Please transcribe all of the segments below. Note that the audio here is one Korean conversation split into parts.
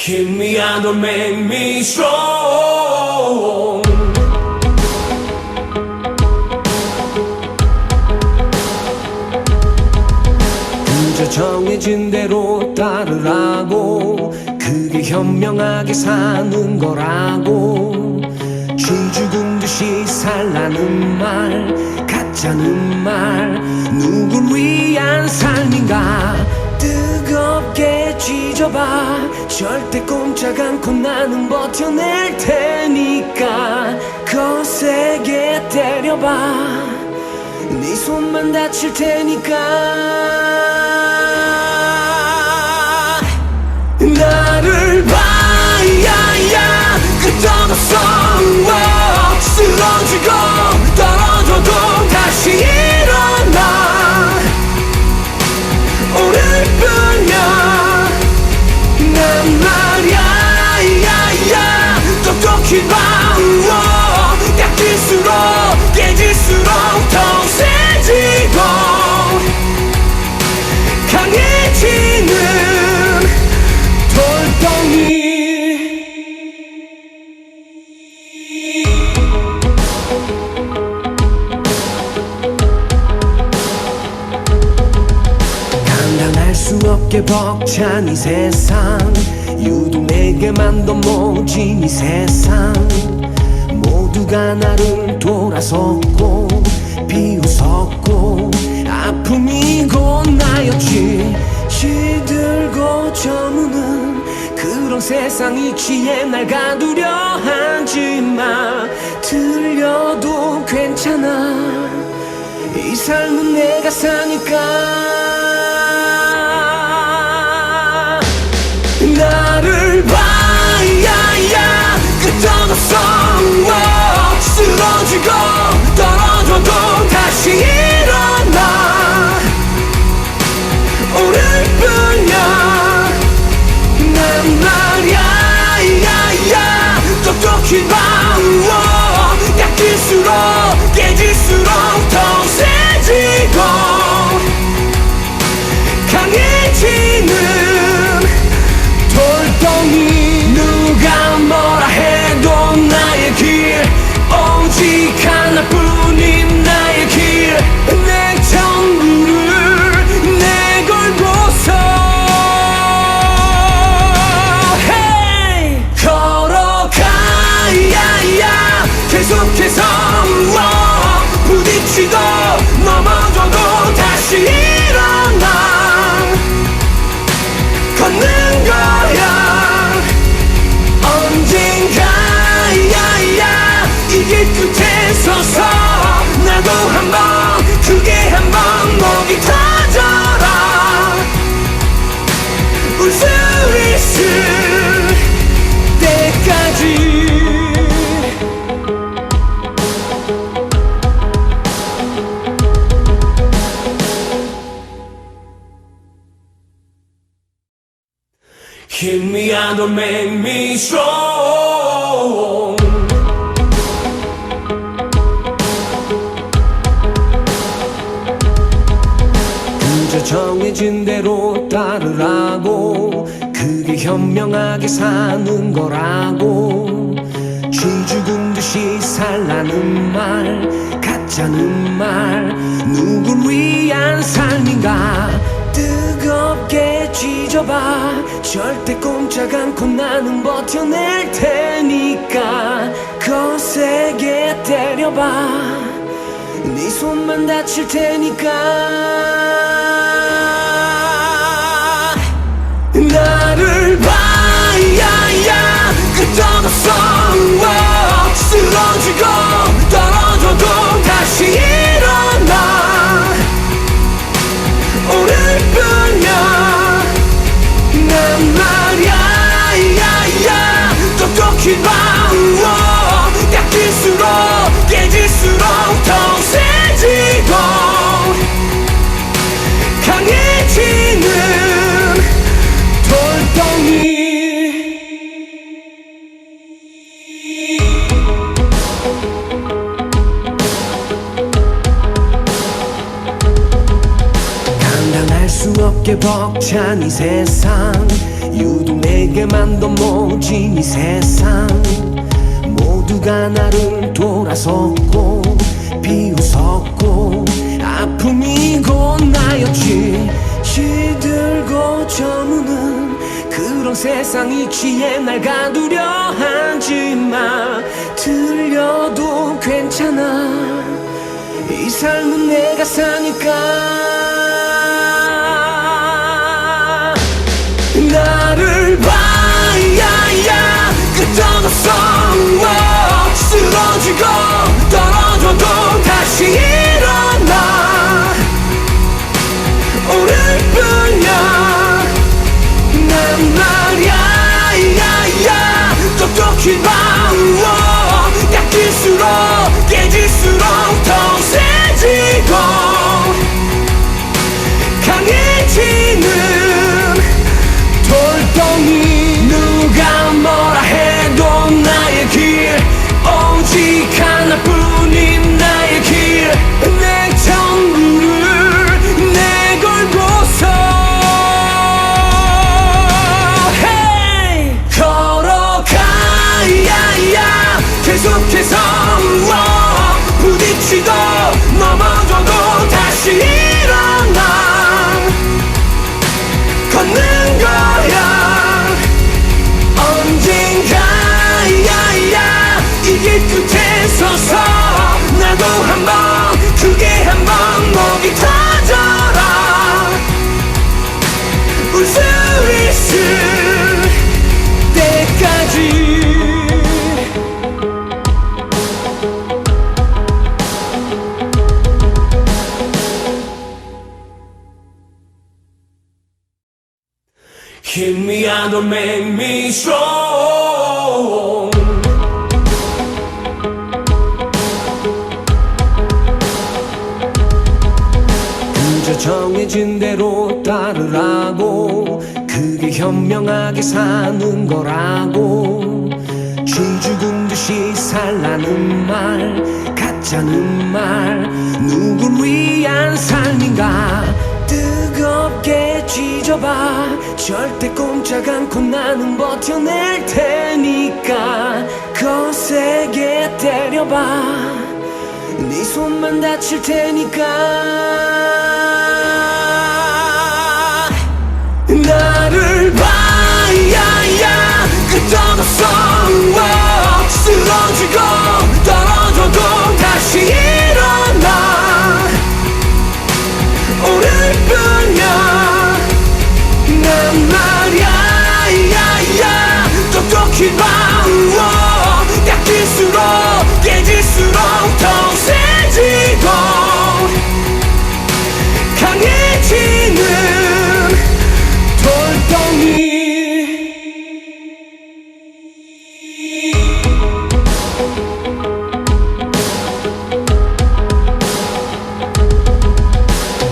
Hit me and don't make me strong. 그저 정해진 대로 따르라고. 그게 현명하게 사는 거라고. 쥐 죽은 듯이 살라는 말 가짜는 말. 누굴 위한 삶인가 쥐져봐. 절대 꼼짝 않고 나는 버텨낼 테니까. 거세게 때려봐. 네 손만 다칠 테니까. 나를 봐야야. 끝없어 쓰러지고 떨어져도 다시 일어나. 오늘뿐이야 똑똑히 봐 깎일수록 깨질수록 더 세지고 강해지는 돌덩이. 감당할 수 없게 벅찬 이 세상 내게만 더 모진 이 세상. 모두가 나를 돌아섰고 비웃었고 아픔이 곧 나였지. 시들고 저무는 그런 세상 이치에 날 가두려 하지마 들려도 괜찮아. 이 삶은 내가 사니까 떨어 don't make me strong. 그저 정해진 대로 따르라고 그게 현명하게 사는 거라고 쥐 죽은 듯이 살라는 말 가짜는 말 누굴 위한 삶인가 쥐져봐. 절대 꼼짝 않고 나는 버텨낼 테니까 거세게 때려봐. 네 손만 다칠 테니까. 나를 봐야야. 끝없어. 쓰러지고 수 없게 벅찬 이 세상. 유독 내 내게만 더 모진 이 세상. 모두가 나를 돌아섰고 비웃었고 아픔이고 나였지. 시들고 저무는 그런 세상이 취해 날 가두려 하지마 들려도 괜찮아. 이 삶은 내가 사니까 or make me strong. 그저 정해진 대로 따르라고 그게 현명하게 사는 거라고 쥐 죽은 듯이 살라는 말 가짜는 말 누굴 위한 삶인가 찢어봐. 절대 꼼짝 않고 나는 버텨낼 테니까. 거세게 때려봐. 네 손만 다칠 테니까. 나를 봐야야. 끄떡없어 쓰러지고 떨어져도 다시 똑똑히 봐워 깎일수록 깨질수록 더 세지고 강해지는 돌덩이.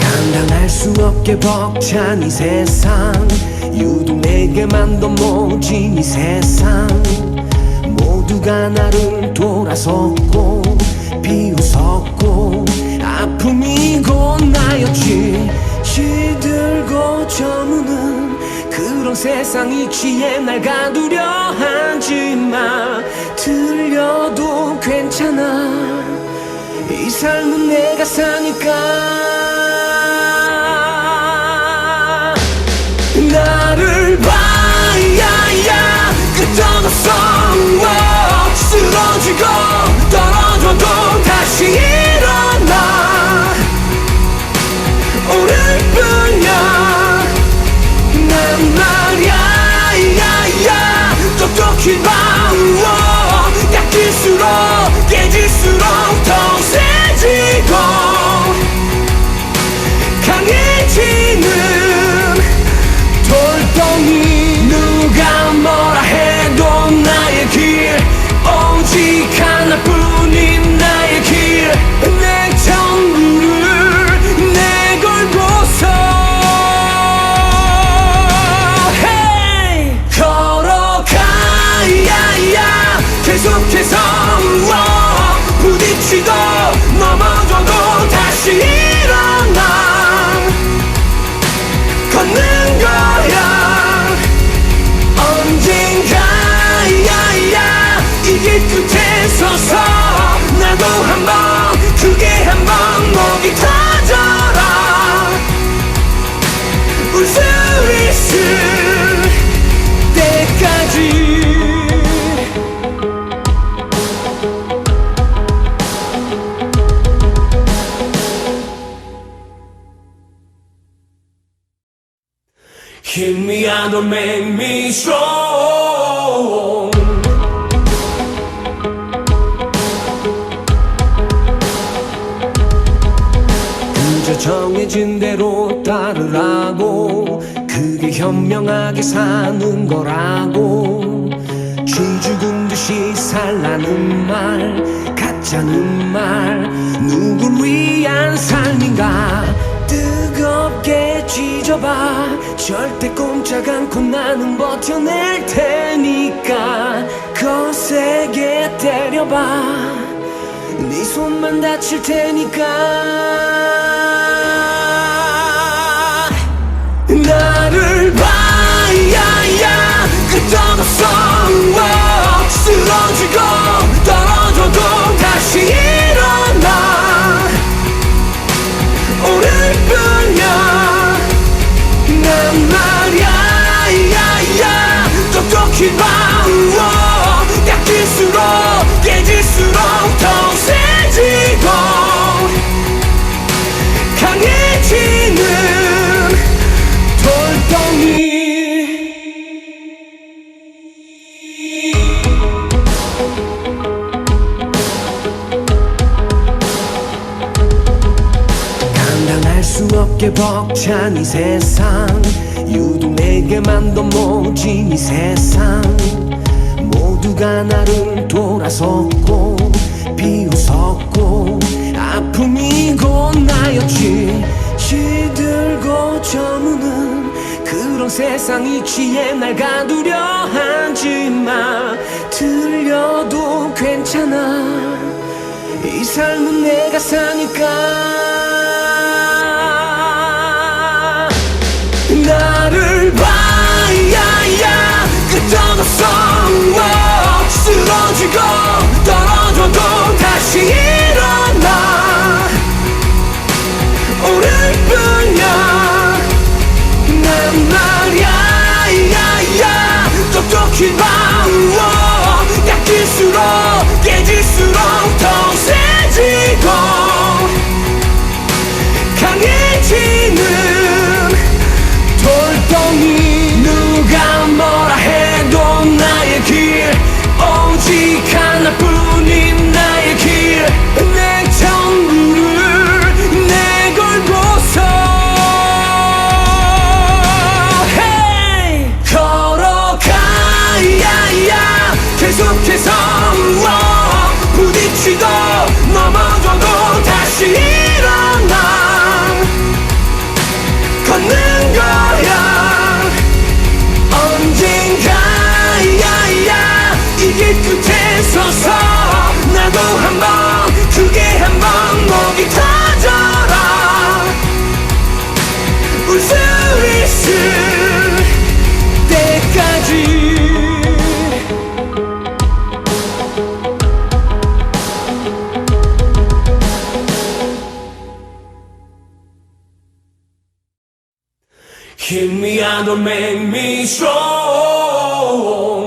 감당할 수 없게 벅찬 이 세상 더 모진 이 세상. 모두가 나를 돌아섰고 비웃었고 아픔이고 나였지. 시들고 저무는 그런 세상이 취해 날 가두려 하지마 들려도 괜찮아. 이 삶은 내가 사니까 나를 봐야야. 끄떡없어 쓰러지고 떨어져도 다시 계속해서 울어. 부딪히고 넘어져도 다시 일어나. 걷는 거야. 언젠가 야야. 이길 끝에 서서 나도 한번 me, don't make me strong. 그저 정해진 대로 따르라고 그게 현명하게 사는 거라고. 쥐 죽은 듯이 살라는 말 가짜는 말 누굴 위한 삶인가? 뜨겁게 쥐져봐 절대 꼼짝 않고 나는 버텨낼 테니까 거세게 때려봐. 네 손만 다칠 테니까. 나를 봐야야. 끄떡없어 쓰러지고 이 세상. 유독 내게만 더 모진 이 세상. 모두가 나를 돌아섰고 비웃었고 아픔이고 나였지. 시들고 저무는 그런 세상 이치에 날 가두려 하지 마 들려도 괜찮아. 이 삶은 내가 사니까 나를 봐 And don't make me strong.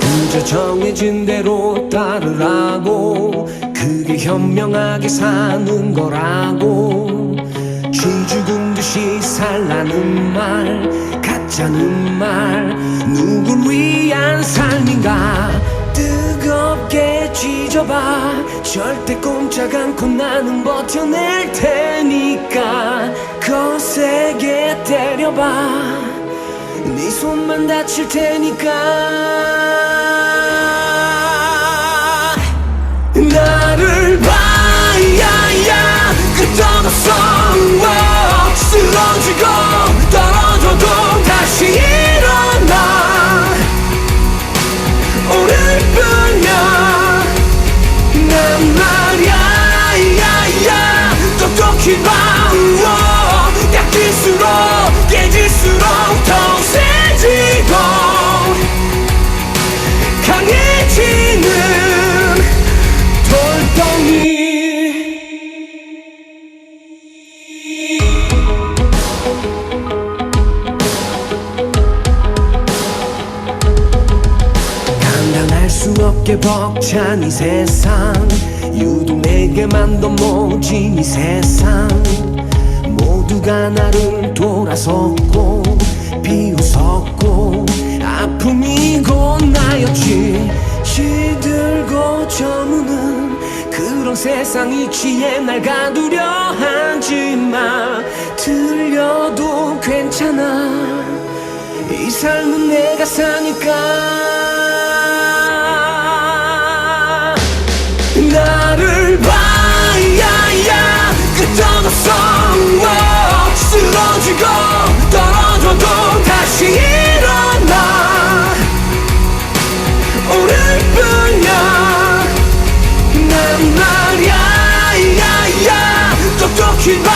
그저 정해진 대로 따르라고 그게 현명하게 사는 거라고 쥐 죽은 듯이 살라는 말 가짜는 말 누굴 위한 삶인가 뜨겁게 쥐져봐. 절대 꼼짝 않고 나는 버텨낼 테니까. 거세게 때려봐. 네 손만 다칠 테니까. 나를 없게 벅찬 이 세상. 유독 내게만 더 모진 이 세상. 모두가 나를 돌아섰고 비웃었고 아픔이 곧 나였지. 시들고 저무는 그런 세상 이치에 날 가두려 하지마. 들려도 괜찮아. 이 삶은 내가 사니까 나를 봐야야. 끝없어 쓰러지고 떨어져도 다시 일어나. 오늘 뿐이야. 난 말야 야야. 똑똑히 봐